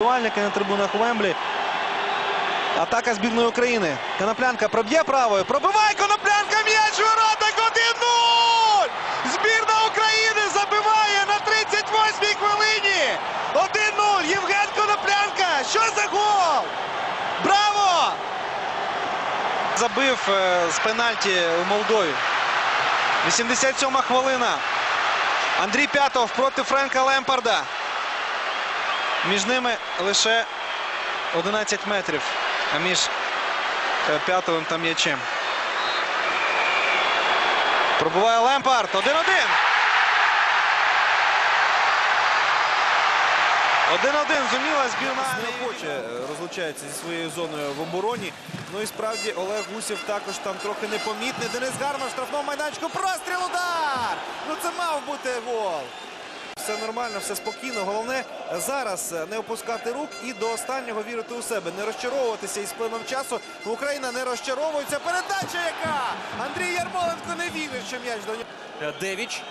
Вболівальники на трибунах Уемблі. Атака збірної України. Коноплянка проб'є правою. Пробиває Коноплянка. М'яч у 1-0! Збірна України забиває на 38-й хвилині. 1-0. Євген Коноплянка. Що за гол? Браво! Забив е, з пенальті у Молдові. 87-ма хвилина. Андрій П'ятов проти Френка Лемпарда. Між ними лише 11 метрів, а між е, П'ятовим та м'ячем. Пробуває Лемпард. 1-1. 1-1 зуміла збірна. Неохоче е, розлучається зі своєю зоною в обороні. Ну і справді Олег Гусєв також там трохи непомітний. Денис Гармаш в штрафному майданчику. Простріл удар! Ну це мав бути гол. Все нормально, все спокійно. Головне е, зараз е, не опускати рук і до останнього вірити у себе. Не розчаровуватися із плином часу. Україна не розчаровується. Передача яка! Андрій Ярмоленко не вірить, що м'яч до нього. Девіч.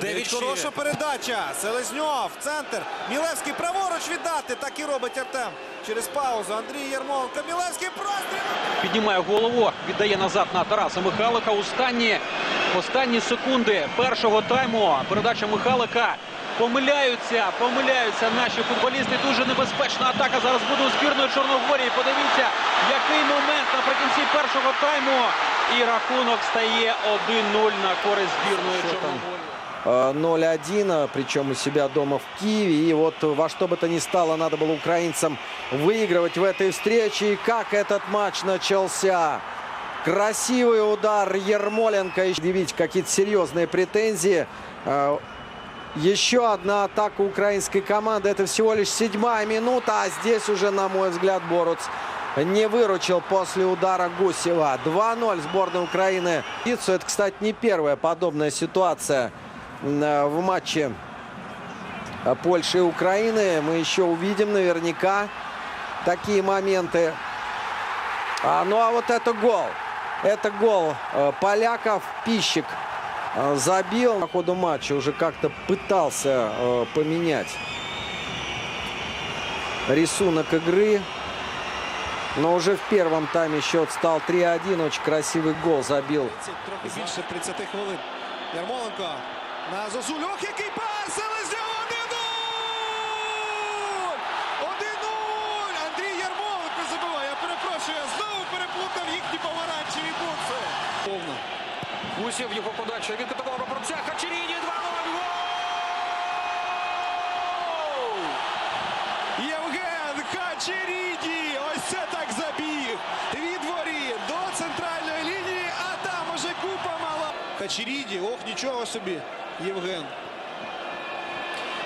Девіч хороша передача. Селезньов, центр. Мілевський праворуч віддати. Так і робить Артем. Через паузу. Андрій Ярмоленко. Мілевський простріл. Піднімає голову, віддає назад на Тараса Михайлика. Останні, останні секунди першого тайму. Передача Михайлика. Помиляються, помиляються наші футболісти. Дуже небезпечна атака зараз буде у збірної Чорногорії. Подивіться, який момент наприкінці першого тайму. І рахунок стає 1-0 на користь збірної Чорногорії. Э, 0-1, причем у себя дома в Киеве. И вот во что бы то ни стало, надо было украинцам выигрывать в этой встрече. И как этот матч начался. Красивый удар Ермоленко. Видите, какие-то серьезные претензии. Э, Еще одна атака украинской команды. Это всего лишь седьмая минута. А здесь уже, на мой взгляд, Боруц не выручил после удара Гусева. 2-0 сборная Украины. Это, кстати, не первая подобная ситуация э, в матче Польши и Украины. Мы еще увидим наверняка такие моменты. А, ну а вот это гол. Это гол э, поляков. Пищик э, забил по ходу матча. Уже как-то пытался э, поменять рисунок игры. Но уже в первом тайме счет стал 3-1. Очень красивый гол забил 30, трохи більше 30 хвилин. Ярмоленко на Зозуль. Ох, який пас! Селезньов помаранчеві букви. Повно. Гусів його подача від кутового пробця. Хачеріні 2-0. Гол! Євген Хачеріді! Ось це так забіг! Від воріт до центральної лінії, а там уже купа мала. Хачеріді, ох, нічого собі, Євген.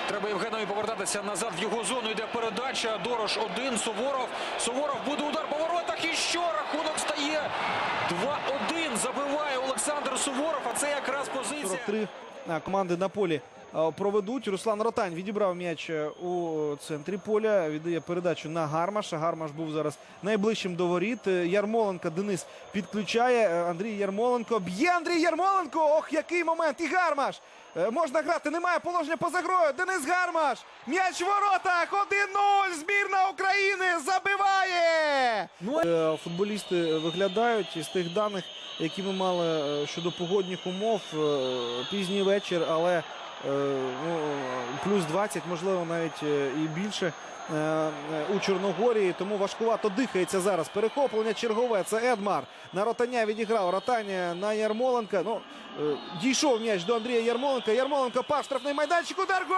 Треба Євгенові повертатися назад в його зону. Йде передача. Дорош один. Суворов. Суворов буде удар по воротах. І що? Рахунок стає 2-1. Забиває Олександр Суворов. А це якраз позиція. 43 команди на полі проведуть. Руслан Ротань відібрав м'яч е, у центрі поля. Віддає передачу на Гармаша. Гармаш був зараз найближчим до воріт. Е, Ярмоленко Денис підключає. Е, Андрій Ярмоленко б'є Андрій Ярмоленко. Ох, який момент! І Гармаш! Е, Можна грати, немає положення поза грою. Денис Гармаш. М'яч в воротах. 1-0. Збірна України забиває. Е, Футболісти виглядають із тих даних, які ми мали е, щодо погодних умов. е, Пізній вечір, але е, ну, плюс 20, можливо, навіть е, і більше е, е, у Чорногорії. Тому важкувато дихається зараз. Перехоплення чергове. Це Едмар. На ротання відіграв. Ротання на Ярмоленка. Ну, е, дійшов м'яч до Андрія Ярмоленка. Ярмоленко пав штрафний майданчик. Удар гол!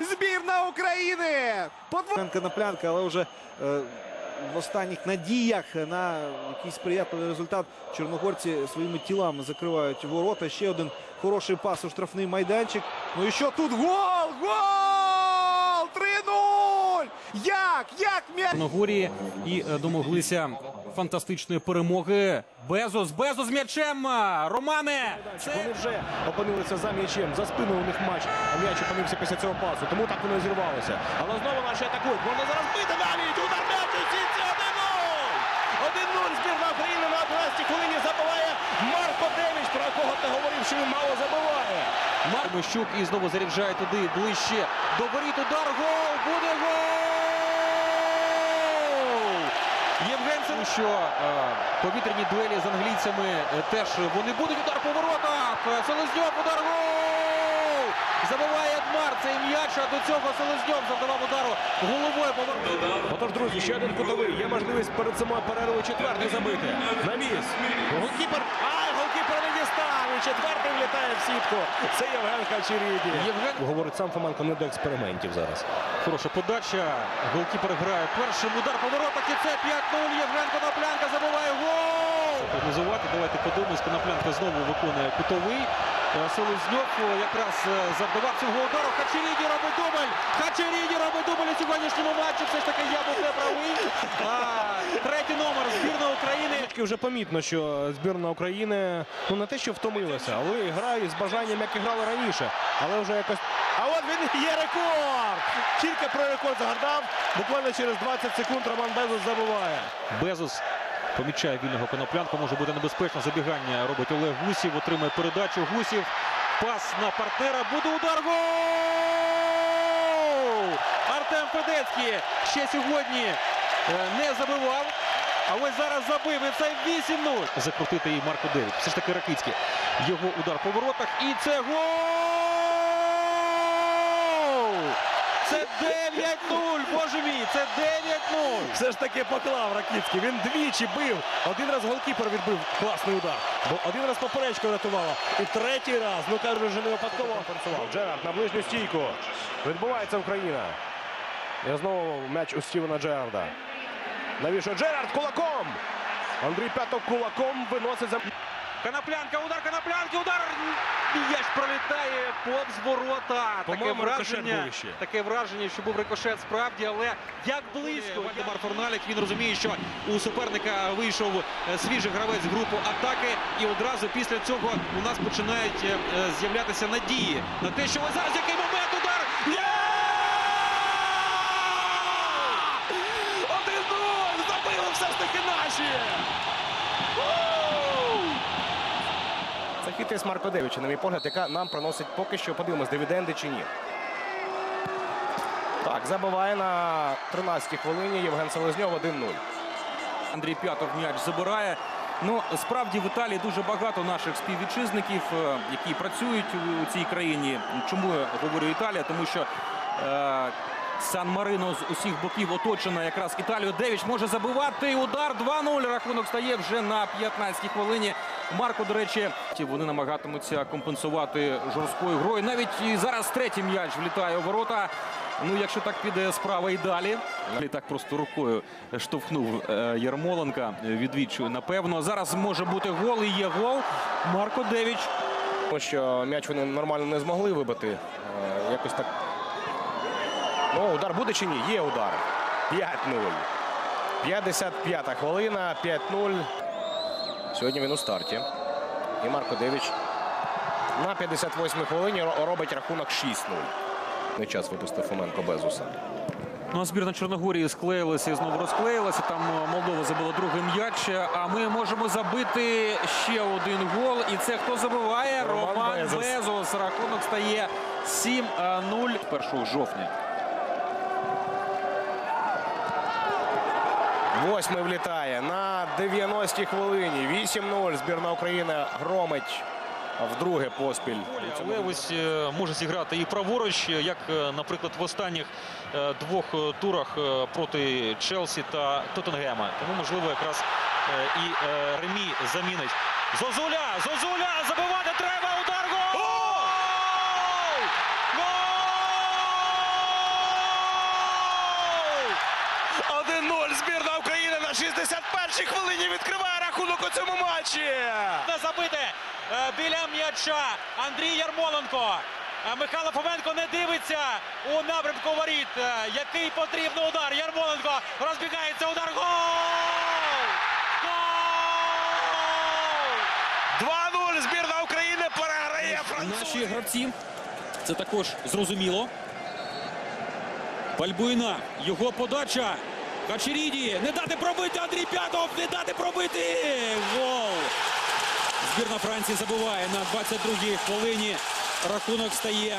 2-0! Збірна України! Подвоєнка на плянка, але вже е, в останніх надіях на якийсь сприятливий результат чорногорці своїми тілами закривають ворота. Ще один хороший пас у штрафний майданчик. Ну і що тут? Гол! Гол! 3-0! Як? Як м'яч? Чорногорії і е, домоглися фантастичної перемоги. Безос, Безос м'ячем. Романе! Це... Вони вже опинилися за м'ячем. За спиною у них матч. А м'яч опинився після цього пасу. Тому так вони і зірвалися. Але знову наші атакують. Можна зараз бити далі. Удар м'яч у сітці 1-0. 1-0. Збірна України на 11 хвилині забиває Марко Девіч, про якого ти говорив, що він мало забиває. Мармищук і знову заряджає туди ближче. До воріт удар. Гол! Буде гол! Євген Сен- що е, повітряні дуелі з англійцями е, теж вони будуть. Удар по воротах. Селезньов, удар гол! Забиває Едмар цей м'яч, а до цього Селезньов завдавав удару головою. Отож, друзі, ще один кутовий. Є можливість перед самою перервою четвертий забити. Навіс. Голкіпер. Ай, голкіпер не дістав. І четвертий влітає в сітку. Це Євген Хачеріді. Євген Говорить сам Фоменко, не до експериментів зараз. Хороша подача. Голкіпер грає першим удар по воротах. І це 5-0. Євген Коноплянка забиває гол. Прогнозувати. Давайте подивимось. Коноплянка знову виконує кутовий. Селезньов е, якраз е, завдавав цього удару. Хачеріді робить дубль. Хачеріді робить дубль у сьогоднішньому матчі. Все ж таки я був не правий. А, третій номер збірної України. Вже помітно, що збірна України ну не те, що втомилася, але грають з бажанням, як і грали раніше. Але вже якось. А от він є рекорд! Тільки про рекорд загадав. Буквально через 20 секунд Роман Безус забуває. Безус помічає вільного коноплянку. Може бути небезпечно. Забігання робить Олег Гусів. Отримує передачу. Гусів. Пас на партнера. Буде удар. Гол! Артем Федецький ще сьогодні е, не забивав. А ось зараз забив. І це 8-0. Закрутити її Марко Девід. Все ж таки Ракицький. Його удар по воротах. І це гол! Це 9-0. Боже мій, це 9-0. Все ж таки поклав Ракіцький. Він двічі бив. Один раз голкіпер відбив класний удар. Бо один раз поперечку врятувала. І третій раз, ну каже, вже не випадково компенсував. Джерард на ближню стійку. Відбувається Україна. І знову м'яч у Стівена Джерарда. Навіщо Джерард кулаком? Андрій П'яток кулаком виносить за. Коноплянка, удар, коноплянки, удар. М'яч пролітає повз ворота. Таке враження, ще. таке враження, що був рикошет справді, але як близько. Вальдемар Форналік, він розуміє, що у суперника вийшов е, свіжий гравець групу атаки. І одразу після цього у нас починають е, з'являтися надії на те, що ви зараз який момент удар. Є! 1-0! Забили все ж таки наші! Це хитрість Марко Девича, на мій погляд, яка нам приносить поки що, подивимось, дивіденди чи ні. Так, забиває на 13-й хвилині Євген Селезньов 1-0. Андрій П'ятов м'яч забирає. Ну, справді в Італії дуже багато наших співвітчизників, е, які працюють у цій країні. Чому я говорю Італія? Тому що е, Сан-Марино з усіх боків оточена якраз Італію. Девіч може забивати. Удар 2-0. Рахунок стає вже на 15-й хвилині. Марко, до речі, вони намагатимуться компенсувати жорсткою грою. Навіть і зараз третій м'яч влітає у ворота. Ну, якщо так піде справа і далі. Так просто рукою штовхнув е, Ярмоленка. Відвідчує, напевно. Зараз може бути гол і є гол. Марко Девіч. Тому що м'яч вони нормально не змогли вибити. Е, Якось так. Ну, удар буде чи ні? Є удар. 5-0. 55-та хвилина, 5-0. Сьогодні він у старті. І Марко Девіч на 58-й хвилині робить рахунок 6-0. Не час випустив Фоменко Безуса. Ну, а збірна Чорногорії склеїлася і знову розклеїлася. Там е, Молдова забила другий м'яч. А ми можемо забити ще один гол. І це хто забиває? Роман Роман Безос. Безос. Рахунок стає 7-0 1 жовтня. Восьмий влітає на 90-й хвилині. 8-0. Збірна України громить вдруге поспіль. Але е, може зіграти і праворуч, е, як, е, наприклад, в останніх двох турах проти Челсі та Тоттенгема. Тому, можливо, якраз і Ремі замінить. Зозуля! Зозуля! Забивати треба! Удар! Гол! Гол! 1-0. Збірна України на 61-й хвилині відкриває рахунок у цьому матчі. Не забити е, біля м'яча Андрій Ярмоленко. Е, Михайло Фоменко не дивиться у напрямку воріт. Е, Який потрібний удар. Ярмоленко розбігається. Удар. Гол! Гол! 2-0. Збірна України переграє Наші гравці. Це також зрозуміло. Бальбуйна. Його подача. Хачеріді. Не дати пробити Андрій П'ятов. Не дати пробити. Гол. Збірна Франції забуває на 22-й хвилині. Рахунок стає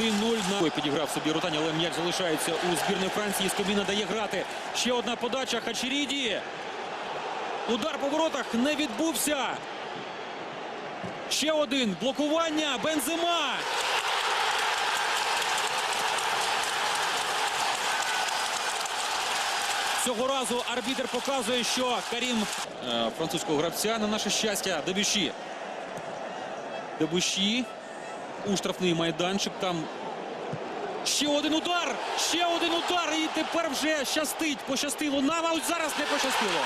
1-0 на підіграв собі Ротань, але м'яч залишається у збірної Франції. Скобіна дає грати. Ще одна подача Хачеріді. Удар по воротах не відбувся. Ще один блокування. Бензима. Цього разу арбітер показує, що Карім е, французького гравця на наше щастя. Дебюші. Дебюші. У штрафний майданчик. Там ще один удар. Ще один удар. І тепер вже щастить. Пощастило нам. А ось зараз не пощастило.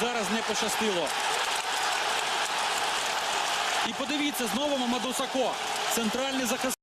Зараз не пощастило. І подивіться, знову Мамаду Сако. Центральний захисник.